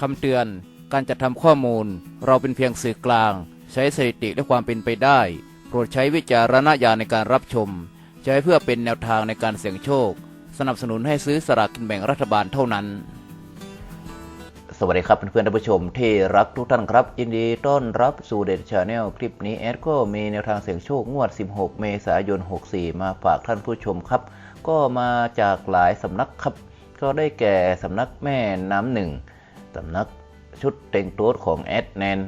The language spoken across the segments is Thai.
คำเตือน การจัดทำข้อมูล เราเป็นเพียงสื่อกลาง ใช้สถิติและความเป็นไปได้ โปรดใช้วิจารณญาณในการรับชม ใช้เพื่อเป็นแนวทางในการเสี่ยงโชค สนับสนุนให้ซื้อสลากกินแบ่งรัฐบาลเท่านั้น สวัสดีครับเพื่อนๆท่านผู้ชมที่รักทุกท่านครับยินดีต้อนรับสู่เด c ชาแนลคลิปนี้แอดก็มีแนวทางเสี่ยงโชคงวด 16 เมษายน 64 มาฝากท่านผู้ชมครับ ก็มาจากหลายสำนักครับก็ได้แก่สำนักแม่น้ำหนึ่ง สำนักชุดเต็งต๊ดของแอดแนน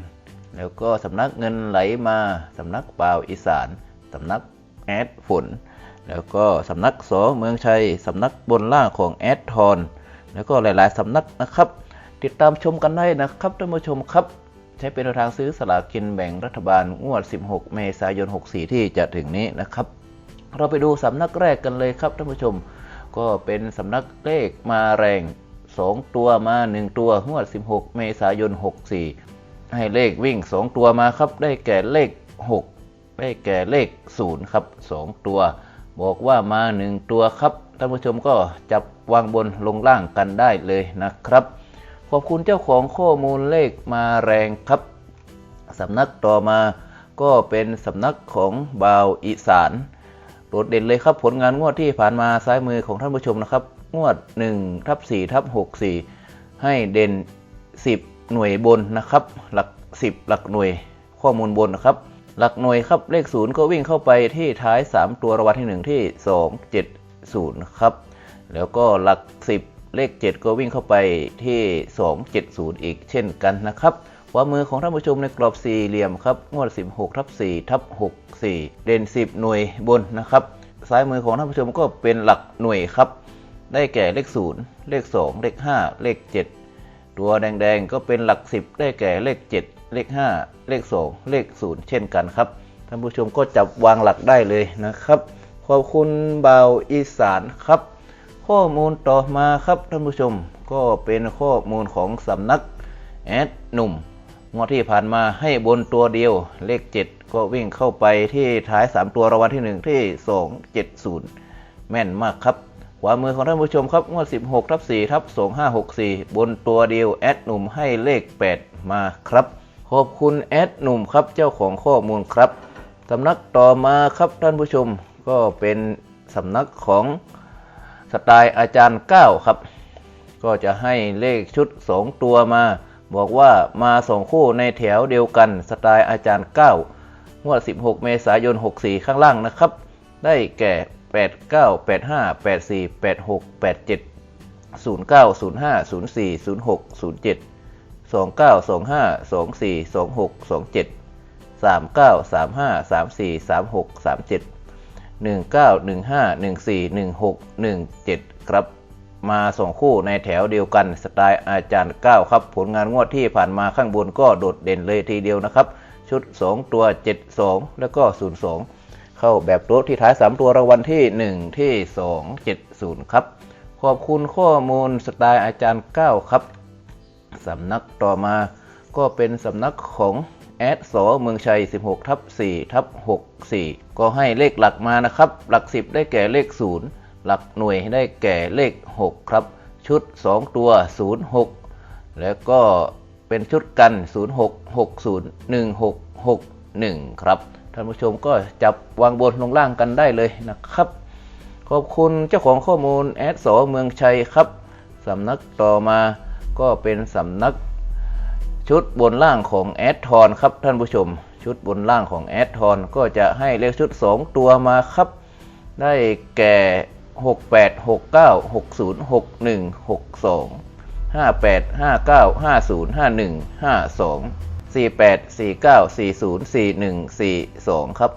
แล้วก็สำนักเงินไหลมาสำนักบ่าวอีสานสำนักแอดฝนแล้วก็สำนักสอเมืองชัยสำนักบนล่างของแอดทอนแล้วก็หลาย ๆสำนักนะครับ ติดตามชมกันได้นะครับท่านผู้ชมครับ ใช้เป็นแนวทางซื้อสลากกินแบ่งรัฐบาลงวด 16 เมษายน 64 ที่จะถึงนี้นะครับ เราไปดูสำนักแรกกันเลยครับท่านผู้ชม ก็เป็นสำนักเลขมาแรง 2 ตัวมา 1 ตัวงวด 16 เมษายน 64 ให้เลขวิ่ง 2 ตัวมาครับ ได้แก่เลข 6 ได้แก่เลข 0 ครับ 2 ตัว บอกว่ามา 1 ตัวครับ ท่านผู้ชมก็จับวางบนลงล่างกันได้เลยนะครับ ขอบคุณเจ้าของข้อมูลเลขมาแรงครับ สำนักต่อมาก็เป็นสำนักของบาวอีสานโดดเด่นเลยครับผลงานงวดที่ผ่านมาซ้ายมือของท่านผู้ชมนะครับ งวด1ทับ4ทับ64 ให้เด่น 10 หน่วยบนนะครับ หลัก 10 หลักหน่วยข้อมูลบนนะครับ หลักหน่วยครับเลขศูนย์ก็วิ่งเข้าไปที่ท้าย 3 ตัวรางวัลที่ 1 ที่ 2 7 0ครับแล้วก็หลัก 10 เลข 7 ก็วิ่งเข้าไปที่ 270 อีกเช่นกันนะครับขวามือของท่านผู้ชมในกรอบสี่เหลี่ยมครับ งวด 16ทับ4ทับ64 เด่น 10 หน่วยบนนะครับ ซ้ายมือของท่านผู้ชมก็เป็นหลักหน่วยครับ ได้แก่เลข 0 เลข 2 เลข 5 เลข 7 ตัวแดงๆก็เป็นหลัก 10 ได้แก่เลข 7 เลข 5 เลข 2 เลข 0 เช่นกันครับท่านผู้ชมก็จับวางหลักได้เลยนะครับ ขอบคุณเบาอีสานครับ ข้อมูลต่อมาครับท่านผู้ชมก็เป็นข้อมูลของสำนักแอดหนุ่มงวดที่ผ่านมาให้บนตัวเดียวเลข 7 ก็วิ่งเข้าไปที่ท้าย 3 ตัวรางวัลที่ 1 ที่ 270 แม่นมากครับ ขวามือของท่านผู้ชมครับงวด 16ทับ4ทับ2564 บนตัวเดียวแอดหนุ่มให้เลข 8 มาครับ ขอบคุณแอดหนุ่มครับเจ้าของข้อมูลครับสำนักต่อมาครับท่านผู้ชมก็เป็นสำนักของสไตล์อาจารย์9ครับก็จะให้เลขชุด 2 ตัวมา บอกว่ามาสองคู่ในแถวเดียวกันสไตล์อาจารย์9งวด 16 เมษายน 64 ข้างล่างนะครับ ได้แก่ 8 9 8 5 8 4 8 6 8 7 0 9 0 5 0 4 0 6 0 7 2 9 2 5 2 4 2 6 2 7 3 9 3 5 3 4 3 6 3 7 1915141617 ครับ มาสองคู่ในแถวเดียวกันสไตล์อาจารย์ 9 ครับ ผลงานงวดที่ผ่านมาข้างบนก็โดดเด่นเลยทีเดียวนะครับ ชุด 2 ตัว 72 แล้วก็ 02 เข้าแบบโต๊ะที่ท้าย 3 ตัวรางวัลที่ 1 ที่ 270 ครับ ขอบคุณข้อมูลสไตล์อาจารย์ 9 ครับ สำนักต่อมาก็เป็นสำนักของแอดสอเมืองชัย 16 ทับ 4 ทับ 64 ก็ให้เลขหลักมานะครับ หลัก 10 ได้แก่เลข 0 หลักหน่วยได้แก่เลข 6 ครับ ชุด 2 ตัว 06 แล้วก็เป็นชุดกัน 06 60 1661 ครับ ท่านผู้ชมก็จับวางบนลงล่างกันได้เลยนะครับ ขอบคุณเจ้าของข้อมูลแอดสเมืองชัยครับสำนักต่อมาก็เป็นสำนักชุดบนล่างของแอดทอนครับท่านผู้ชม ชุดบนล่างของแอดทอนก็จะให้เลขชุด 2 ตัวมาครับ ได้แก่ 68 69 60 61 62 58 59 50 51 52 48 49 40 41 42 ครับ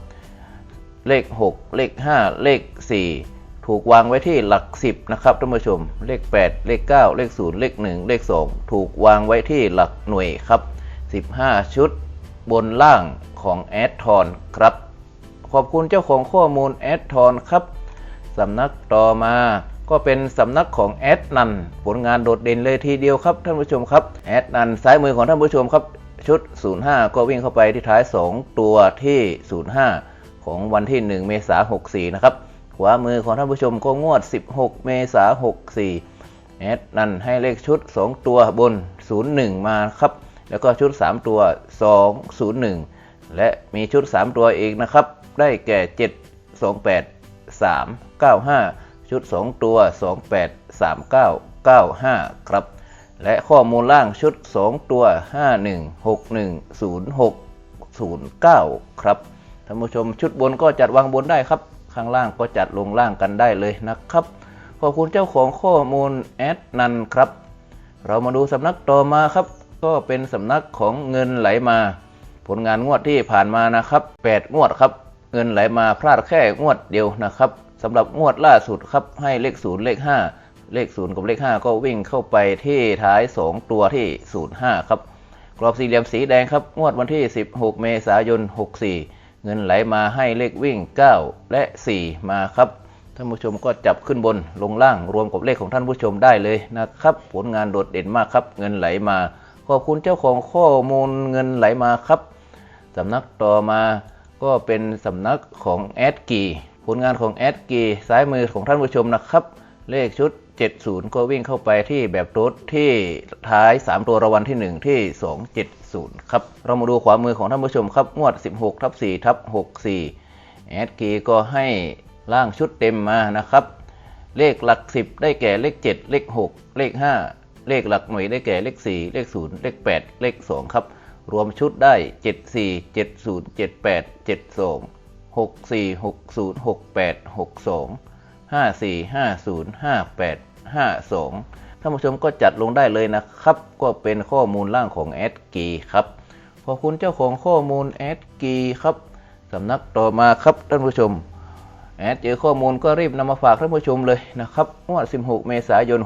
เลข 6 เลข 5 เลข 4 ถูกวางไว้ที่หลัก 10 นะครับท่านผู้ชม เลข 8 เลข 9 เลข 0 เลข 1 เลข 2 ถูกวางไว้ที่หลักหน่วยครับ 15 ชุดบนล่างของแอดทอนครับ ขอบคุณเจ้าของข้อมูลแอดทอนครับสำนักต่อมาก็เป็นสำนักของแอดนันผลงานโดดเด่นเลยทีเดียวครับท่านผู้ชมครับแอดนันซ้ายมือของท่านผู้ชมครับ ชุด 05 ก็วิ่งเข้าไปที่ท้าย 2 ตัวที่ 05 ของวันที่ 1 เมษายน64 นะครับ ขวามือของท่านผู้ชมก็งวด 16 เมษายน64แอดนั่นให้เลขชุด 2 ตัวบน 01 มาครับ แล้วก็ชุด 3 ตัว 201 และมีชุด 3 ตัวเอีกนะครับ ได้แก่ 7 28 395 ชุด 2 ตัว 28 39 95 ครับ และข้อมูลล่างชุด 2 ตัว 51610609 ครับท่านผู้ชมชุดบนก็จัดวางบนได้ครับ ข้างล่างก็จัดลงล่างกันได้เลยนะครับ ขอบคุณเจ้าของข้อมูลแอดนันครับ เรามาดูสำนักต่อมาครับ ก็เป็นสำนักของเงินไหลมา ผลงานงวดที่ผ่านมานะครับ 8 งวดครับ เงินไหลมาพลาดแค่งวดเดียวนะครับสำหรับงวดล่าสุดครับให้เลข 0 เลข 5 เลข 0 กับเลข 5 ก็วิ่งเข้าไปที่ท้าย 2 ตัวที่ 05 ครับ กรอบสี่เหลี่ยมสีแดงครับ งวดวันที่ 16 เมษายน 64 เงินไหลมาให้เลขวิ่ง 9 และ 4 มาครับ ท่านผู้ชมก็จับขึ้นบนลงล่างรวมกับเลขของท่านผู้ชมได้เลยนะครับ ผลงานโดดเด่นมากครับ เงินไหลมา ขอบคุณเจ้าของข้อมูลเงินไหลมาครับสำนักต่อมาก็เป็นสำนักของแอดกีผลงานของแอดกีซ้ายมือของท่านผู้ชมนะครับ เลขชุด 70 ก็วิ่งเข้าไปที่แบบโต๊ดที่ท้าย 3 ตัวรางวัลที่ 1 ที่ 270 ครับ เรามาดูขวามือของท่านผู้ชมครับ งวด 16ทับ4ทับ64 แอดกีก็ให้ร่างชุดเต็มมานะครับ เลขหลัก 10 ได้แก่เลข 7 เลข 6 เลข 5 เลขหลักหน่วยได้แก่เลข 4 เลข 0 เลข 8 เลข 2 ครับ รวมชุดได้ 74 70 78 72 64 60 68 62 54 50 58 52ท่านผู้ชมก็จัดลงได้เลยนะครับ ก็เป็นข้อมูลล่างของแอดกีครับ ขอบคุณเจ้าของข้อมูลแอดกีครับสำนักต่อมาครับท่านผู้ชมแอดเจอข้อมูลก็รีบนำมาฝากท่านผู้ชมเลยนะครับงวด 16 เมษายน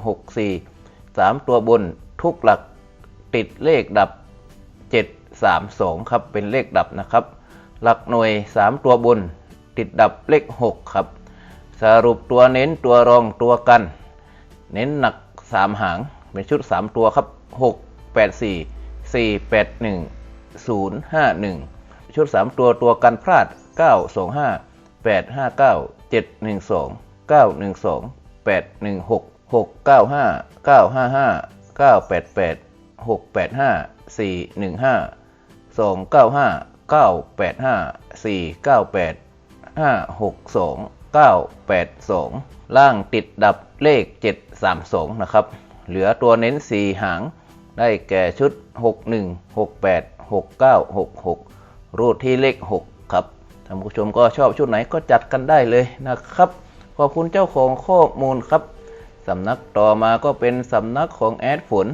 64 3 ตัวบนทุกหลักติดเลขดับ 732 ครับ เป็นเลขดับนะครับ หลักหน่วย 3 ตัวบน ติดดับเลข 6 ครับ สรุปตัวเน้นตัวรองตัวกัน เน้นหนัก 3 หาง เป็นชุด 3 ตัวครับ 6 8 4 4 8 1 0 5 1 ชุด 3 ตัวตัวกันพลาด 9 2 5 8 5 9 7 1 2 9 1 2 8 1 6 6 9 5 9 5 5 9 8 8 6 8 5 4 1 5 2 9 5 9 8 5 4 9 8 5 6 2 9 8 2 ล่างติดดับเลข 732 นะครับ เหลือตัวเน้น 4 หาง ได้แก่ชุด 61 68 69 66 รูดที่เลข 6 ครับท่านผู้ชมก็ชอบชุดไหนก็จัดกันได้เลยนะครับ ขอบคุณเจ้าของข้อมูลครับสำนักต่อมาก็เป็นสำนักของแอดฝน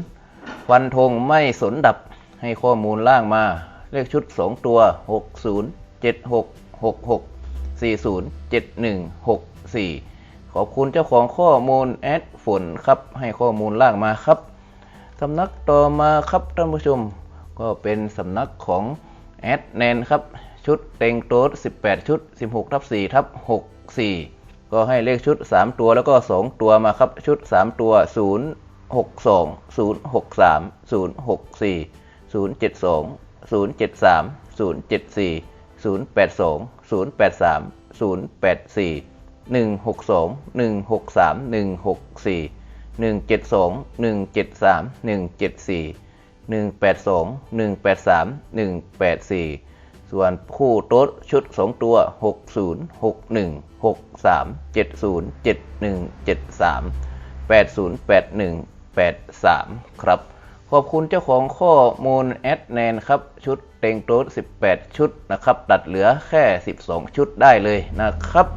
ฟันธงไม่สนดับให้ข้อมูลล่างมา เลขชุด 2 ตัว 60 76 66 40 71 64 ขอบคุณเจ้าของข้อมูลแอดฝนครับ ให้ข้อมูลล่างมาครับสำนักต่อมาครับท่านผู้ชม ก็เป็นสำนักของแอดแนนครับ ชุดเต็งโต๊ด18 ชุด 16ทับ4ทับ64 ก็ให้เลขชุด 3 ตัวแล้วก็ 2 ตัวมาครับชุด 3 ตัว 0 6 2 0 6 3 0 082 0 8 3 0 8 4 1 6 2 1 6 3 1 6 4 1 7 2 1 7 3 1 7 4 1 8 2 1 8 3 1 8 4 ส่วนคู่โต๊ดชุด 2 ตัว 60 61 63 70 71 73 80 81 83 ครับ ขอบคุณเจ้าของข้อมูลแอดแนนครับ ชุด เต็งโต๊ด18 ชุดนะครับตัดเหลือแค่ 12 ชุดได้เลยนะครับ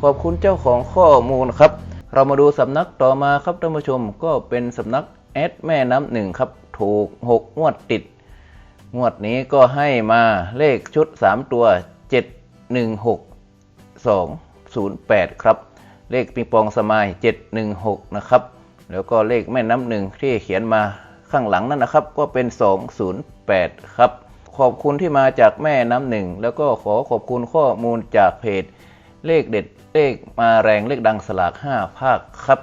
ขอบคุณเจ้าของข้อมูลครับ เรามาดูสำนักต่อมาครับท่านผู้ชมก็เป็นสำนักแอดแม่น้ำหนึ่งครับ ถูก 6 งวดติด งวดนี้ก็ให้มาเลขชุด 3 ตัว 716 208 ครับ เลขปิงปองสมาย 716 นะครับ แล้วก็เลขแม่น้ำหนึ่งที่เขียนมาข้างหลังนั่นนะครับ ก็เป็น 208 ครับ ขอบคุณที่มาจากแม่น้ำหนึ่ง แล้วก็ขอขอบคุณข้อมูลจากเพจ เลขเด็ดเลขมาแรงเลขดังสลาก 5 ภาคครับ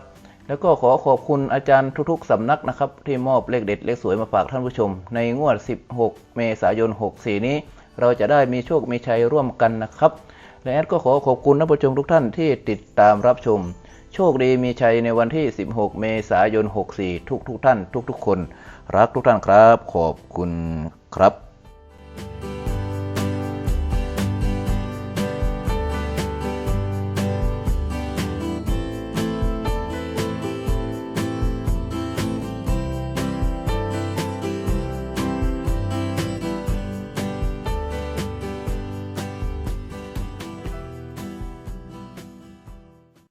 แล้วก็ขอขอบคุณอาจารย์ทุกๆสำนักนะครับ ที่มอบเลขเด็ดเลขสวยมาฝากท่านผู้ชม ในงวด 16 เมษายน 64 นี้ เราจะได้มีโชคมีชัยร่วมกันนะครับ และแอดก็ขอขอบคุณท่านผู้ชมทุกท่านที่ติดตามรับชม โชคดีมีชัยในวันที่ 16 เมษายน 64 ทุกทุกๆท่าน ทุกๆคน รักทุกท่านครับ ขอบคุณครับ Thank you.